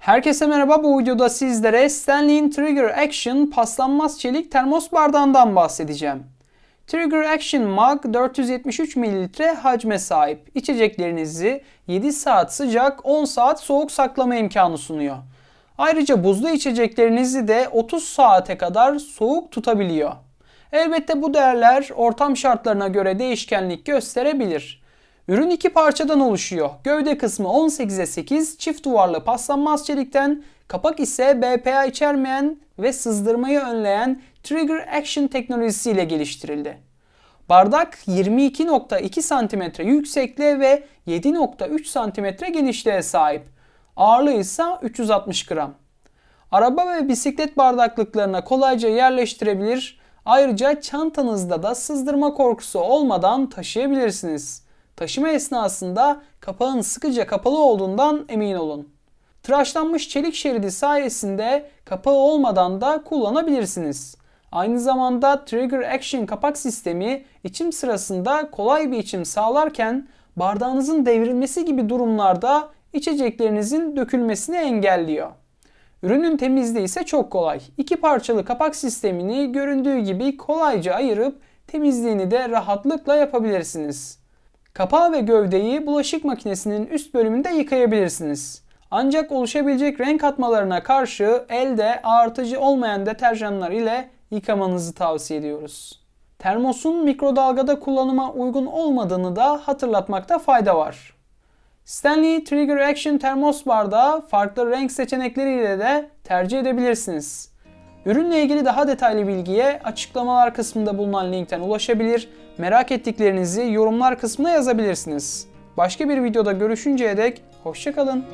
Herkese merhaba bu videoda sizlere Stanley'in Trigger Action paslanmaz çelik termos bardağından bahsedeceğim. Trigger Action Mug 473 ml hacme sahip. İçeceklerinizi 7 saat sıcak 10 saat soğuk saklama imkanı sunuyor. Ayrıca buzlu içeceklerinizi de 30 saate kadar soğuk tutabiliyor. Elbette bu değerler ortam şartlarına göre değişkenlik gösterebilir. Ürün iki parçadan oluşuyor. Gövde kısmı 18'e 8 çift duvarlı paslanmaz çelikten, kapak ise BPA içermeyen ve sızdırmayı önleyen Trigger Action teknolojisiyle geliştirildi. Bardak 22.2 cm yüksekliğe ve 7.3 cm genişliğe sahip. Ağırlığı ise 360 gram. Araba ve bisiklet bardaklıklarına kolayca yerleştirebilir. Ayrıca çantanızda da sızdırma korkusu olmadan taşıyabilirsiniz. Taşıma esnasında kapağın sıkıca kapalı olduğundan emin olun. Tıraşlanmış çelik şeridi sayesinde kapağı olmadan da kullanabilirsiniz. Aynı zamanda Trigger Action kapak sistemi içim sırasında kolay bir içim sağlarken bardağınızın devrilmesi gibi durumlarda içeceklerinizin dökülmesini engelliyor. Ürünün temizliği ise çok kolay. İki parçalı kapak sistemini göründüğü gibi kolayca ayırıp temizliğini de rahatlıkla yapabilirsiniz. Kapağı ve gövdeyi bulaşık makinesinin üst bölümünde yıkayabilirsiniz. Ancak oluşabilecek renk atmalarına karşı elde ağırtıcı olmayan deterjanlar ile yıkamanızı tavsiye ediyoruz. Termosun mikrodalgada kullanıma uygun olmadığını da hatırlatmakta fayda var. Stanley Trigger Action termos bardağı farklı renk seçenekleriyle de tercih edebilirsiniz. Ürünle ilgili daha detaylı bilgiye açıklamalar kısmında bulunan linkten ulaşabilir, merak ettiklerinizi yorumlar kısmına yazabilirsiniz. Başka bir videoda görüşünceye dek hoşçakalın.